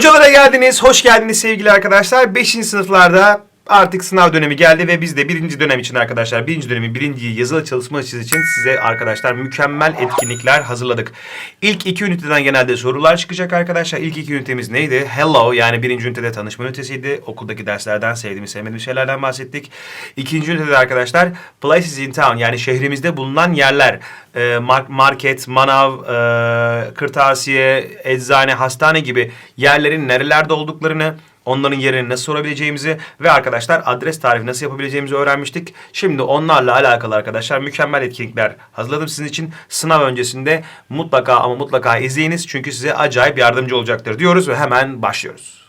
Hocalara geldiniz, hoş geldiniz sevgili arkadaşlar. 5. sınıflarda artık sınav dönemi geldi ve biz de birinci dönem için arkadaşlar, birinci dönemin birinci yazılı çalışması için size arkadaşlar mükemmel etkinlikler hazırladık. İlk iki üniteden genelde sorular çıkacak arkadaşlar. İlk iki ünitemiz neydi? Hello yani birinci ünitede tanışma ünitesiydi. Okuldaki derslerden sevdiğimiz, sevmediğimiz şeylerden bahsettik. İkinci ünitede arkadaşlar Places in Town yani şehrimizde bulunan yerler. Mar- market, manav, e, kırtasiye, eczane, hastane gibi yerlerin nerelerde olduklarını, onların yerini nasıl sorabileceğimizi ve arkadaşlar adres tarifi nasıl yapabileceğimizi öğrenmiştik. Şimdi onlarla alakalı arkadaşlar mükemmel etkinlikler hazırladım sizin için. Sınav öncesinde mutlaka ama mutlaka izleyiniz çünkü size acayip yardımcı olacaktır diyoruz ve hemen başlıyoruz.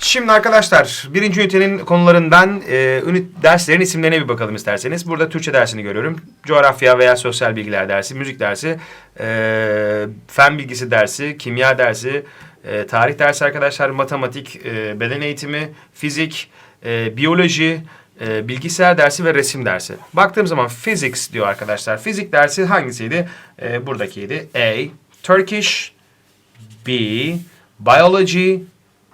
Şimdi arkadaşlar birinci ünitenin konularından e, ünit derslerin isimlerine bir bakalım isterseniz. Burada Türkçe dersini görüyorum. Coğrafya veya sosyal bilgiler dersi, müzik dersi, e, fen bilgisi dersi, kimya dersi, e, tarih dersi arkadaşlar, matematik, e, beden eğitimi, fizik, e, biyoloji, e, bilgisayar dersi ve resim dersi. Baktığım zaman physics diyor arkadaşlar. Fizik dersi hangisiydi? E, buradakiydi. A. Turkish, B. Biology,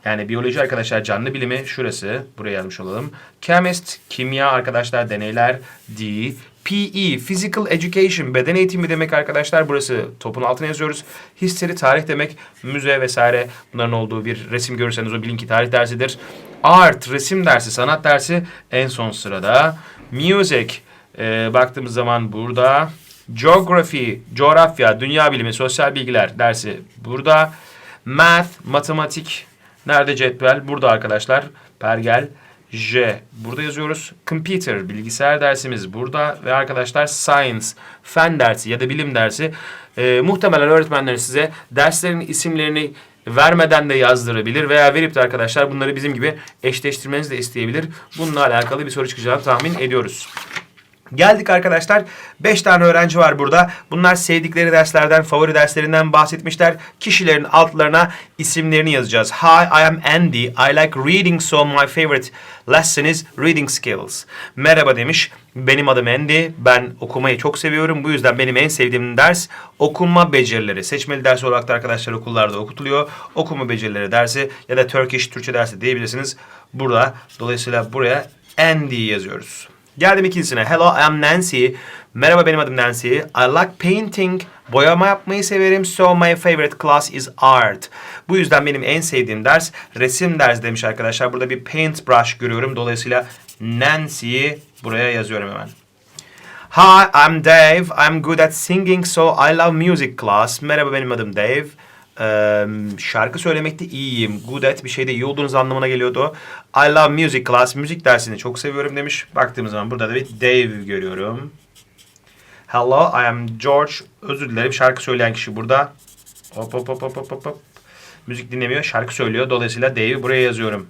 yani biyoloji arkadaşlar canlı bilimi şurası. Buraya yazmış olalım. Chemist, kimya arkadaşlar deneyler. D. PE, Physical Education, beden eğitimi demek arkadaşlar. Burası topun altına yazıyoruz. History, tarih demek. Müze vesaire bunların olduğu bir resim görürseniz o bilin ki tarih dersidir. Art, resim dersi, sanat dersi en son sırada. Music, e, baktığımız zaman burada. Geography, coğrafya, dünya bilimi, sosyal bilgiler dersi burada. Math, matematik, Nerede cetvel? Burada arkadaşlar. Pergel J. Burada yazıyoruz. Computer, bilgisayar dersimiz burada. Ve arkadaşlar science, fen dersi ya da bilim dersi. Ee, muhtemelen öğretmenler size derslerin isimlerini vermeden de yazdırabilir veya verip de arkadaşlar bunları bizim gibi eşleştirmenizi de isteyebilir. Bununla alakalı bir soru çıkacağını tahmin ediyoruz. Geldik arkadaşlar. 5 tane öğrenci var burada. Bunlar sevdikleri derslerden, favori derslerinden bahsetmişler. Kişilerin altlarına isimlerini yazacağız. Hi, I am Andy. I like reading so my favorite lesson is reading skills. Merhaba demiş. Benim adım Andy. Ben okumayı çok seviyorum. Bu yüzden benim en sevdiğim ders okuma becerileri. Seçmeli ders olarak da arkadaşlar okullarda okutuluyor. Okuma becerileri dersi ya da Turkish Türkçe dersi diyebilirsiniz. Burada dolayısıyla buraya Andy yazıyoruz. Geldim ikincisine. Hello, I am Nancy. Merhaba benim adım Nancy. I like painting. Boyama yapmayı severim. So my favorite class is art. Bu yüzden benim en sevdiğim ders resim dersi demiş arkadaşlar. Burada bir paintbrush görüyorum. Dolayısıyla Nancy'yi buraya yazıyorum hemen. Hi, I'm Dave. I'm good at singing so I love music class. Merhaba benim adım Dave. Ee, şarkı söylemekte iyiyim. Good at bir şeyde iyi olduğunuz anlamına geliyordu. I love music class. Müzik dersini çok seviyorum demiş. Baktığımız zaman burada da bir Dave görüyorum. Hello, I am George. Özür dilerim şarkı söyleyen kişi burada. Hop hop hop hop hop hop. Müzik dinlemiyor, şarkı söylüyor. Dolayısıyla Dave'i buraya yazıyorum.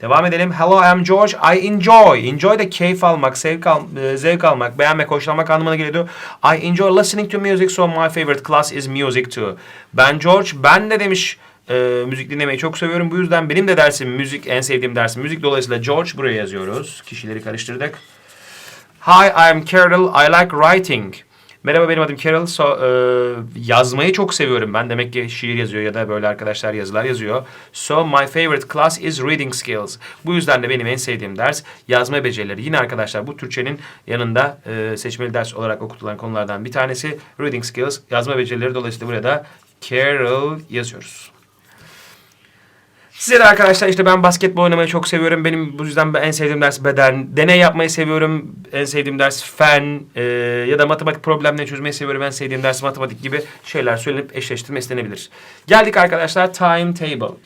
Devam edelim. Hello, I am George. I enjoy. Enjoy da keyif almak, zevk, al, e, zevk almak, beğenmek, hoşlanmak anlamına geliyordu. I enjoy listening to music, so my favorite class is music too. Ben George, ben de demiş e, müzik dinlemeyi çok seviyorum. Bu yüzden benim de dersim müzik, en sevdiğim dersim müzik. Dolayısıyla George buraya yazıyoruz. Kişileri karıştırdık. Hi, I'm Carol. I like writing. Merhaba benim adım Carol. So, e, yazmayı çok seviyorum ben. Demek ki şiir yazıyor ya da böyle arkadaşlar yazılar yazıyor. So my favorite class is reading skills. Bu yüzden de benim en sevdiğim ders yazma becerileri. Yine arkadaşlar bu Türkçenin yanında e, seçmeli ders olarak okutulan konulardan bir tanesi reading skills, yazma becerileri. Dolayısıyla buraya da Carol yazıyoruz. Size de arkadaşlar işte ben basketbol oynamayı çok seviyorum. Benim bu yüzden en sevdiğim ders beden. Deney yapmayı seviyorum. En sevdiğim ders fen e, ya da matematik problemleri çözmeyi seviyorum. En sevdiğim ders matematik gibi şeyler söylenip eşleştirme istenebilir. Geldik arkadaşlar timetable.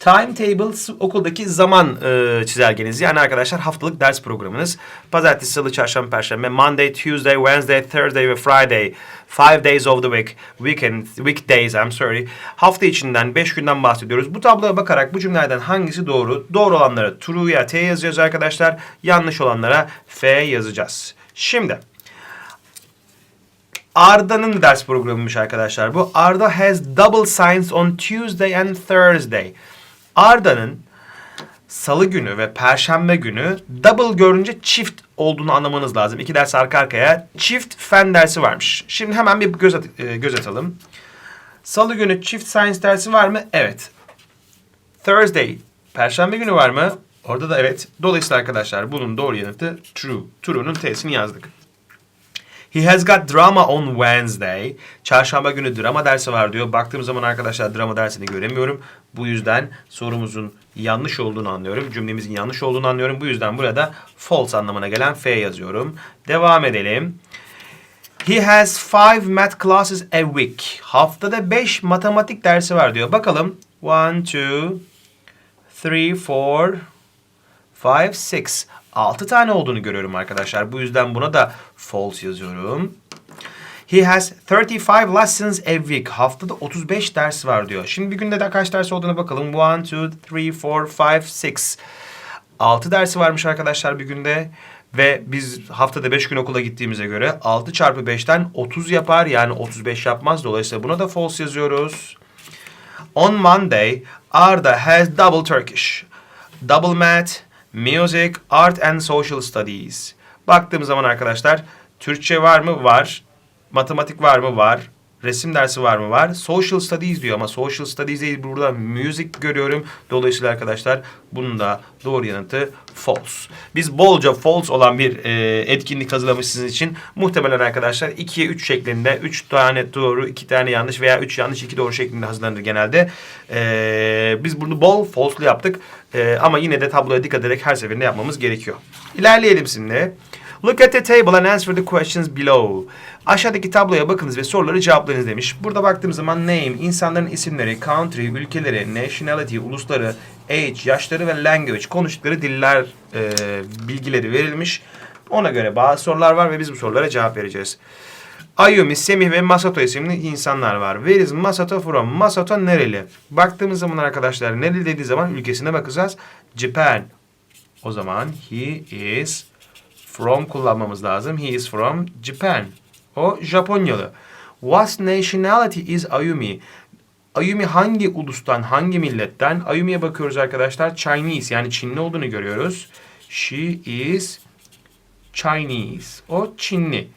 Timetable okuldaki zaman e, çizelgeniz. Yani arkadaşlar haftalık ders programınız. Pazartesi, salı, çarşamba, perşembe, Monday, Tuesday, Wednesday, Thursday ve Friday. Five days of the week. Weekend, weekdays I'm sorry. Hafta içinden beş günden bahsediyoruz. Bu tabloya bakarak bu cümlelerden hangisi doğru? Doğru olanlara true ya T yazacağız arkadaşlar. Yanlış olanlara F yazacağız. Şimdi Arda'nın ders programıymış arkadaşlar bu. Arda has double science on Tuesday and Thursday. Arda'nın salı günü ve perşembe günü double görünce çift olduğunu anlamanız lazım. İki ders arka arkaya çift fen dersi varmış. Şimdi hemen bir göz, at- e, göz atalım. Salı günü çift science dersi var mı? Evet. Thursday, perşembe günü var mı? Orada da evet. Dolayısıyla arkadaşlar bunun doğru yanıtı true. True'nun T'sini yazdık. He has got drama on Wednesday. Çarşamba günü drama dersi var diyor. Baktığım zaman arkadaşlar drama dersini göremiyorum. Bu yüzden sorumuzun yanlış olduğunu anlıyorum. Cümlemizin yanlış olduğunu anlıyorum. Bu yüzden burada false anlamına gelen F yazıyorum. Devam edelim. He has five math classes a week. Haftada 5 matematik dersi var diyor. Bakalım. One, two, three, four, five, six. 6 tane olduğunu görüyorum arkadaşlar. Bu yüzden buna da false yazıyorum. He has 35 lessons a week. Haftada 35 ders var diyor. Şimdi bir günde de kaç ders olduğuna bakalım. 1, 2, 3, 4, 5, 6. 6 dersi varmış arkadaşlar bir günde. Ve biz haftada 5 gün okula gittiğimize göre 6 çarpı 5'ten 30 yapar. Yani 35 yapmaz. Dolayısıyla buna da false yazıyoruz. On Monday, Arda has double Turkish. Double math, music, art and social studies. Baktığım zaman arkadaşlar Türkçe var mı? Var. Matematik var mı? Var. Resim dersi var mı? Var. Social studies diyor ama social studies değil burada music görüyorum. Dolayısıyla arkadaşlar bunun da doğru yanıtı false. Biz bolca false olan bir e, etkinlik hazırlamış sizin için. Muhtemelen arkadaşlar 2'ye 3 şeklinde 3 tane doğru 2 tane yanlış veya 3 yanlış 2 doğru şeklinde hazırlanır genelde. E, biz bunu bol false'lu yaptık. E, ama yine de tabloya dikkat ederek her seferinde yapmamız gerekiyor. İlerleyelim şimdi. Look at the table and answer the questions below. Aşağıdaki tabloya bakınız ve soruları cevaplayınız demiş. Burada baktığım zaman name, insanların isimleri, country, ülkeleri, nationality, ulusları, age, yaşları ve language, konuştukları diller e, bilgileri verilmiş. Ona göre bazı sorular var ve biz bu sorulara cevap vereceğiz. Ayumi, Semih ve Masato isimli insanlar var. Where is Masato from? Masato nereli? Baktığımız zaman arkadaşlar nereli dediği zaman ülkesine bakacağız. Japan. O zaman he is from kullanmamız lazım. He is from Japan. O Japonyalı. What nationality is Ayumi? Ayumi hangi ulustan, hangi milletten? Ayumi'ye bakıyoruz arkadaşlar. Chinese yani Çinli olduğunu görüyoruz. She is Chinese. O Çinli.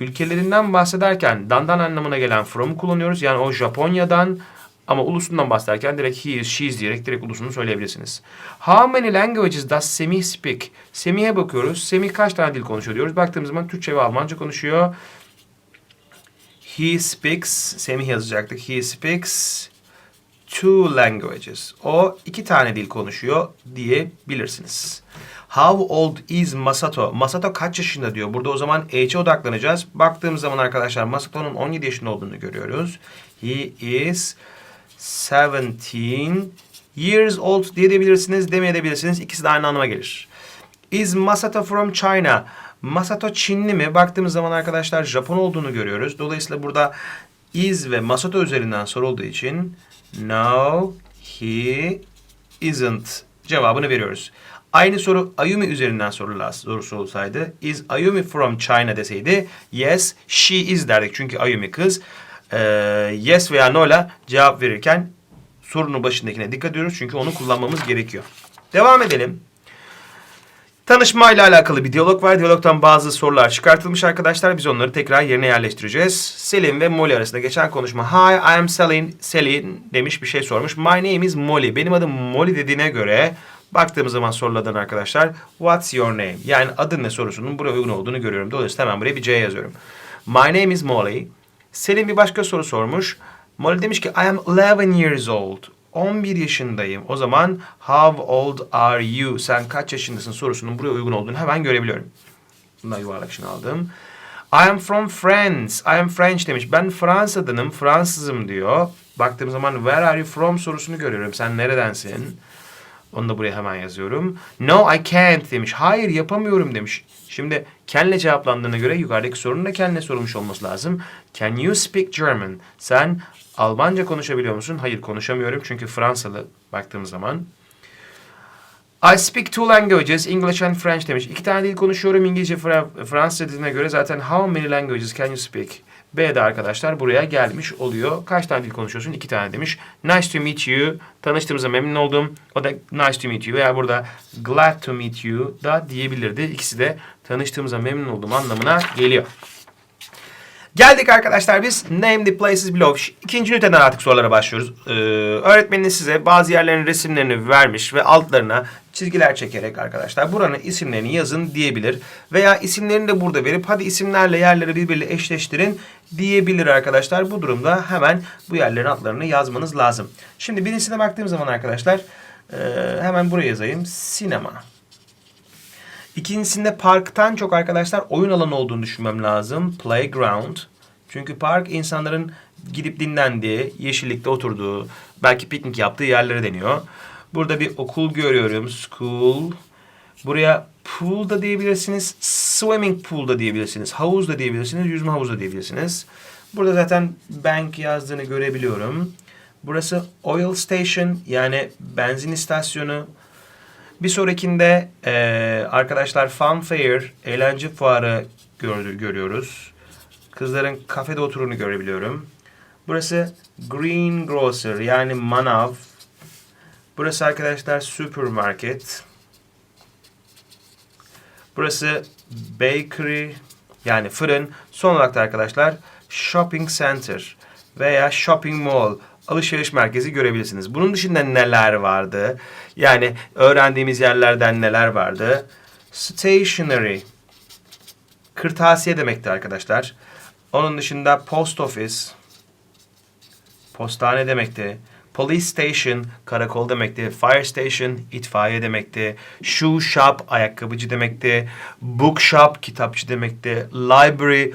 Ülkelerinden bahsederken dandan anlamına gelen from kullanıyoruz. Yani o Japonya'dan ama ulusundan bahsederken direkt he is, she is diyerek direkt ulusunu söyleyebilirsiniz. How many languages does Semih speak? Semih'e bakıyoruz. Semih kaç tane dil konuşuyor diyoruz. Baktığımız zaman Türkçe ve Almanca konuşuyor. He speaks, Semih yazacaktık. He speaks two languages. O iki tane dil konuşuyor diyebilirsiniz. How old is Masato? Masato kaç yaşında diyor. Burada o zaman age'e odaklanacağız. Baktığımız zaman arkadaşlar Masato'nun 17 yaşında olduğunu görüyoruz. He is 17 years old diyebilirsiniz, demeyebilirsiniz. İkisi de aynı anlama gelir. Is Masato from China? Masato Çinli mi? Baktığımız zaman arkadaşlar Japon olduğunu görüyoruz. Dolayısıyla burada is ve Masato üzerinden sorulduğu için no, he isn't cevabını veriyoruz. Aynı soru Ayumi üzerinden sorular, sorusu olsaydı is Ayumi from China deseydi yes, she is derdik. Çünkü Ayumi kız. Ee, yes veya no ile cevap verirken sorunun başındakine dikkat ediyoruz. Çünkü onu kullanmamız gerekiyor. Devam edelim. Tanışma ile alakalı bir diyalog var. Diyalogtan bazı sorular çıkartılmış arkadaşlar. Biz onları tekrar yerine yerleştireceğiz. Selin ve Molly arasında geçen konuşma. Hi, I am Selin. Selin demiş bir şey sormuş. My name is Molly. Benim adım Molly dediğine göre baktığımız zaman sorulardan arkadaşlar what's your name? Yani adın ne sorusunun buraya uygun olduğunu görüyorum. Dolayısıyla hemen buraya bir C yazıyorum. My name is Molly. Selin bir başka soru sormuş. Molly demiş ki I am 11 years old. 11 yaşındayım. O zaman how old are you? Sen kaç yaşındasın sorusunun buraya uygun olduğunu hemen görebiliyorum. Bundan yuvarlak için aldım. I am from France. I am French demiş. Ben Fransa'danım, Fransızım diyor. Baktığım zaman where are you from sorusunu görüyorum. Sen neredensin? Onu da buraya hemen yazıyorum. No I can't demiş. Hayır yapamıyorum demiş. Şimdi can'le cevaplandığına göre yukarıdaki sorunun da can'le sorulmuş olması lazım. Can you speak German? Sen Almanca konuşabiliyor musun? Hayır konuşamıyorum çünkü Fransalı baktığımız zaman. I speak two languages, English and French demiş. İki tane dil konuşuyorum. İngilizce, Fra- Fransızca dediğine göre zaten how many languages can you speak? B de arkadaşlar buraya gelmiş oluyor. Kaç tane dil konuşuyorsun? İki tane demiş. Nice to meet you. Tanıştığımıza memnun oldum. O da nice to meet you veya burada glad to meet you da diyebilirdi. İkisi de tanıştığımıza memnun oldum anlamına geliyor. Geldik arkadaşlar biz Name the Places Below. İkinci üniteden artık sorulara başlıyoruz. Ee, öğretmeniniz size bazı yerlerin resimlerini vermiş ve altlarına çizgiler çekerek arkadaşlar buranın isimlerini yazın diyebilir. Veya isimlerini de burada verip hadi isimlerle yerleri birbiriyle eşleştirin diyebilir arkadaşlar. Bu durumda hemen bu yerlerin adlarını yazmanız lazım. Şimdi birincisine baktığım zaman arkadaşlar e, hemen buraya yazayım. Sinema. İkincisinde parktan çok arkadaşlar oyun alanı olduğunu düşünmem lazım. Playground. Çünkü park insanların gidip dinlendiği, yeşillikte oturduğu, belki piknik yaptığı yerlere deniyor. Burada bir okul görüyorum. School. Buraya pool da diyebilirsiniz. Swimming pool da diyebilirsiniz. Havuz da diyebilirsiniz. Yüzme havuzu da diyebilirsiniz. Burada zaten bank yazdığını görebiliyorum. Burası oil station yani benzin istasyonu. Bir sonrakinde eee, arkadaşlar fun fair, eğlence fuarı gör- görüyoruz. Kızların kafede oturunu görebiliyorum. Burası green grocer yani manav. Burası arkadaşlar supermarket. Burası bakery yani fırın. Son olarak da arkadaşlar shopping center veya shopping mall alışveriş merkezi görebilirsiniz. Bunun dışında neler vardı? Yani öğrendiğimiz yerlerden neler vardı? Stationery. Kırtasiye demekti arkadaşlar. Onun dışında post office. Postane demekti. Police station, karakol demekti. Fire station, itfaiye demekti. Shoe shop, ayakkabıcı demekti. Book shop, kitapçı demekti. Library,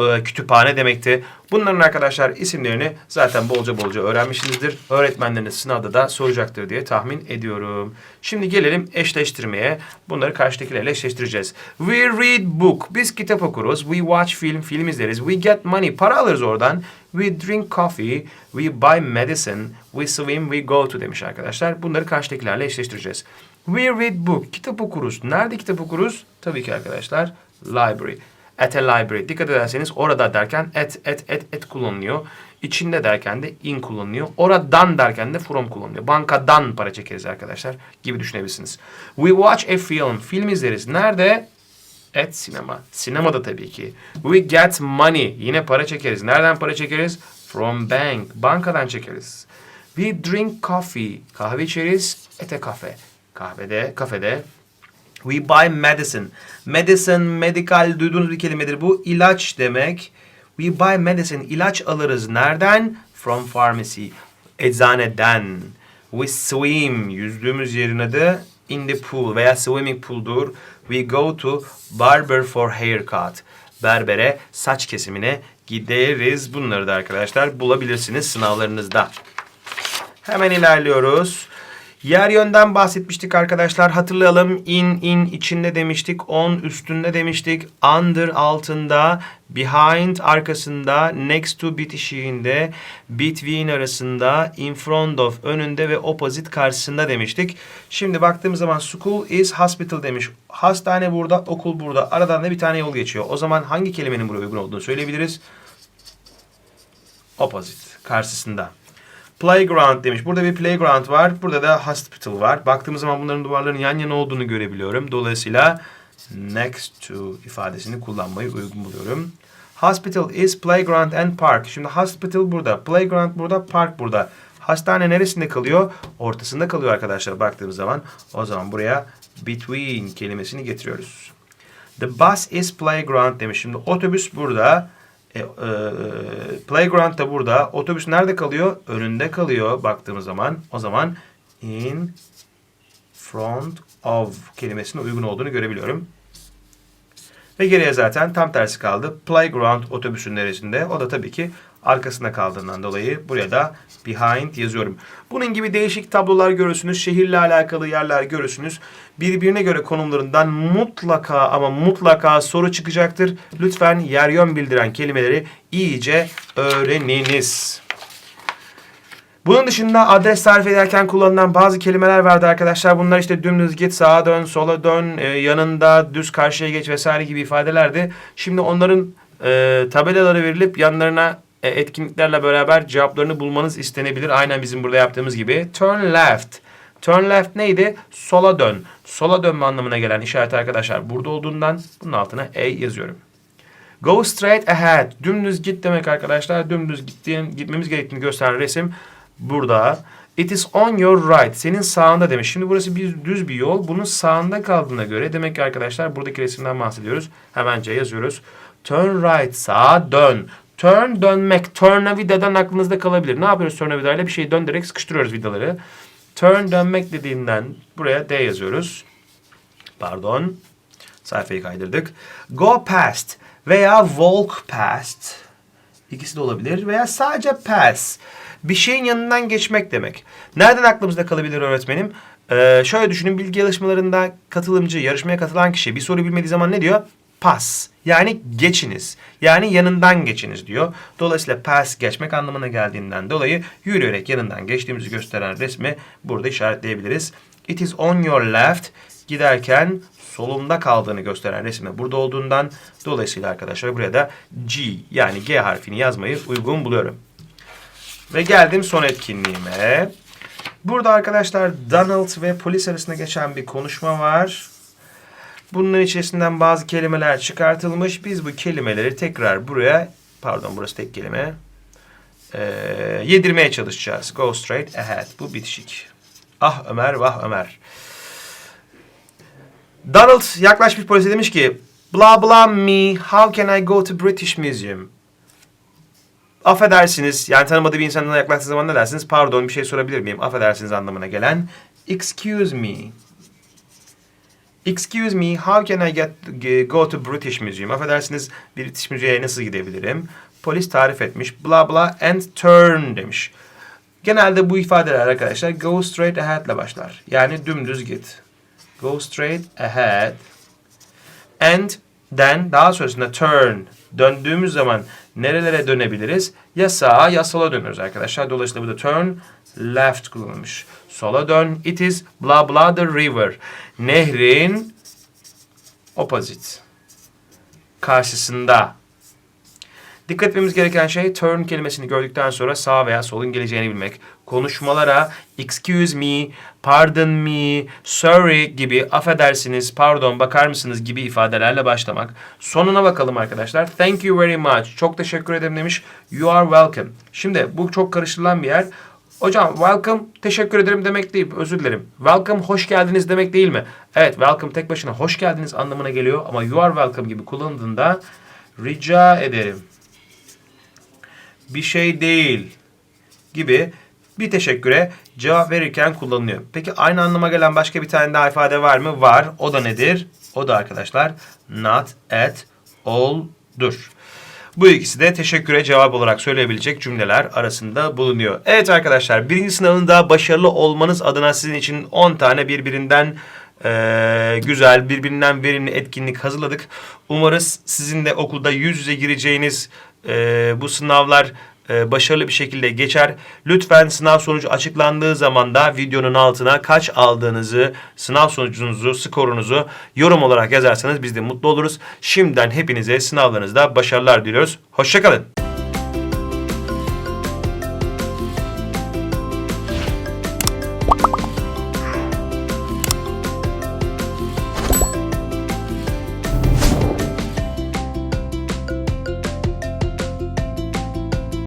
e, kütüphane demekti. Bunların arkadaşlar isimlerini zaten bolca bolca öğrenmişsinizdir. Öğretmenleriniz sınavda da soracaktır diye tahmin ediyorum. Şimdi gelelim eşleştirmeye. Bunları karşıdakilerle eşleştireceğiz. We read book. Biz kitap okuruz. We watch film. Film izleriz. We get money. Para alırız oradan. We drink coffee. We buy medicine. We swim. We go to demiş arkadaşlar. Bunları karşıdakilerle eşleştireceğiz. We read book. Kitap okuruz. Nerede kitap okuruz? Tabii ki arkadaşlar library. At a library. Dikkat ederseniz orada derken at, at, at, at kullanılıyor. İçinde derken de in kullanılıyor. Oradan derken de from kullanılıyor. Bankadan para çekeriz arkadaşlar gibi düşünebilirsiniz. We watch a film. Film izleriz. Nerede? At sinema. Sinemada tabii ki. We get money. Yine para çekeriz. Nereden para çekeriz? From bank. Bankadan çekeriz. We drink coffee. Kahve içeriz. At a cafe. Kahvede, kafede. We buy medicine. Medicine, medical duyduğunuz bir kelimedir. Bu ilaç demek. We buy medicine. İlaç alırız. Nereden? From pharmacy. Eczaneden. We swim. Yüzdüğümüz yerin adı in the pool veya swimming pool'dur. We go to barber for haircut. Berbere saç kesimine gideriz. Bunları da arkadaşlar bulabilirsiniz sınavlarınızda. Hemen ilerliyoruz. Yer yönden bahsetmiştik arkadaşlar. Hatırlayalım. In, in içinde demiştik. On üstünde demiştik. Under altında. Behind arkasında. Next to bitişiğinde. Between arasında. In front of önünde ve opposite karşısında demiştik. Şimdi baktığımız zaman school is hospital demiş. Hastane burada, okul burada. Aradan da bir tane yol geçiyor. O zaman hangi kelimenin buraya uygun olduğunu söyleyebiliriz. Opposite karşısında. Playground demiş. Burada bir playground var. Burada da hospital var. Baktığımız zaman bunların duvarların yan yana olduğunu görebiliyorum. Dolayısıyla next to ifadesini kullanmayı uygun buluyorum. Hospital is playground and park. Şimdi hospital burada, playground burada, park burada. Hastane neresinde kalıyor? Ortasında kalıyor arkadaşlar baktığımız zaman. O zaman buraya between kelimesini getiriyoruz. The bus is playground demiş. Şimdi otobüs burada. E, e, playground da burada. Otobüs nerede kalıyor? Önünde kalıyor baktığımız zaman. O zaman in front of kelimesine uygun olduğunu görebiliyorum. Ve geriye zaten tam tersi kaldı. Playground otobüsün neresinde? O da tabii ki arkasında kaldığından dolayı buraya da behind yazıyorum. Bunun gibi değişik tablolar görürsünüz. Şehirle alakalı yerler görürsünüz. Birbirine göre konumlarından mutlaka ama mutlaka soru çıkacaktır. Lütfen yer yön bildiren kelimeleri iyice öğreniniz. Bunun dışında adres tarif ederken kullanılan bazı kelimeler vardı arkadaşlar. Bunlar işte dümdüz git, sağa dön, sola dön, e, yanında, düz karşıya geç vesaire gibi ifadelerdi. Şimdi onların e, tabelaları verilip yanlarına etkinliklerle beraber cevaplarını bulmanız istenebilir. Aynen bizim burada yaptığımız gibi. Turn left. Turn left neydi? Sola dön. Sola dönme anlamına gelen işaret arkadaşlar burada olduğundan bunun altına A yazıyorum. Go straight ahead. Dümdüz git demek arkadaşlar. Dümdüz gittiğin, gitmemiz gerektiğini gösteren resim burada. It is on your right. Senin sağında demiş. Şimdi burası bir düz bir yol. Bunun sağında kaldığına göre demek ki arkadaşlar buradaki resimden bahsediyoruz. Hemen yazıyoruz. Turn right. Sağa dön. Turn dönmek. Tornavidadan aklınızda kalabilir. Ne yapıyoruz tornavidayla? Bir şeyi döndürerek sıkıştırıyoruz vidaları. Turn dönmek dediğinden buraya D yazıyoruz. Pardon. Sayfayı kaydırdık. Go past veya walk past. İkisi de olabilir. Veya sadece pass. Bir şeyin yanından geçmek demek. Nereden aklımızda kalabilir öğretmenim? Ee, şöyle düşünün bilgi yarışmalarında katılımcı, yarışmaya katılan kişi bir soru bilmediği zaman ne diyor? Pass. Yani geçiniz. Yani yanından geçiniz diyor. Dolayısıyla pass geçmek anlamına geldiğinden dolayı yürüyerek yanından geçtiğimizi gösteren resmi burada işaretleyebiliriz. It is on your left. Giderken solumda kaldığını gösteren resmi burada olduğundan dolayısıyla arkadaşlar buraya da G yani G harfini yazmayı uygun buluyorum. Ve geldim son etkinliğime. Burada arkadaşlar Donald ve polis arasında geçen bir konuşma var. Bunların içerisinden bazı kelimeler çıkartılmış. Biz bu kelimeleri tekrar buraya, pardon burası tek kelime, ee, yedirmeye çalışacağız. Go straight ahead. Bu bitişik. Ah Ömer, vah Ömer. Donald yaklaşmış polise demiş ki blah blah me, how can I go to British Museum? Affedersiniz, yani tanımadığı bir insandan yaklaştığı zaman ne dersiniz? Pardon bir şey sorabilir miyim? Affedersiniz anlamına gelen excuse me. Excuse me, how can I get go to British Museum? Affedersiniz, British Müze'ye nasıl gidebilirim? Polis tarif etmiş. Blah blah and turn demiş. Genelde bu ifadeler arkadaşlar go straight ahead ile başlar. Yani dümdüz git. Go straight ahead. And then daha sonrasında turn. Döndüğümüz zaman nerelere dönebiliriz? Ya sağa ya sola dönüyoruz arkadaşlar. Dolayısıyla burada turn left kullanılmış. Sola dön. It is blah blah the river. Nehrin opposite. Karşısında. Dikkat etmemiz gereken şey turn kelimesini gördükten sonra sağ veya solun geleceğini bilmek. Konuşmalara excuse me, pardon me, sorry gibi affedersiniz, pardon bakar mısınız gibi ifadelerle başlamak. Sonuna bakalım arkadaşlar. Thank you very much. Çok teşekkür ederim demiş. You are welcome. Şimdi bu çok karıştırılan bir yer. Hocam welcome teşekkür ederim demek değil. Özür dilerim. Welcome hoş geldiniz demek değil mi? Evet welcome tek başına hoş geldiniz anlamına geliyor. Ama you are welcome gibi kullanıldığında rica ederim bir şey değil gibi bir teşekküre cevap verirken kullanılıyor. Peki aynı anlama gelen başka bir tane daha ifade var mı? Var. O da nedir? O da arkadaşlar not at all'dur. Bu ikisi de teşekküre cevap olarak söyleyebilecek cümleler arasında bulunuyor. Evet arkadaşlar birinci sınavında başarılı olmanız adına sizin için 10 tane birbirinden e, güzel, birbirinden verimli etkinlik hazırladık. Umarız sizin de okulda yüz yüze gireceğiniz e, bu sınavlar e, başarılı bir şekilde geçer. Lütfen sınav sonucu açıklandığı zaman da videonun altına kaç aldığınızı, sınav sonucunuzu, skorunuzu yorum olarak yazarsanız biz de mutlu oluruz. Şimdiden hepinize sınavlarınızda başarılar diliyoruz. Hoşçakalın.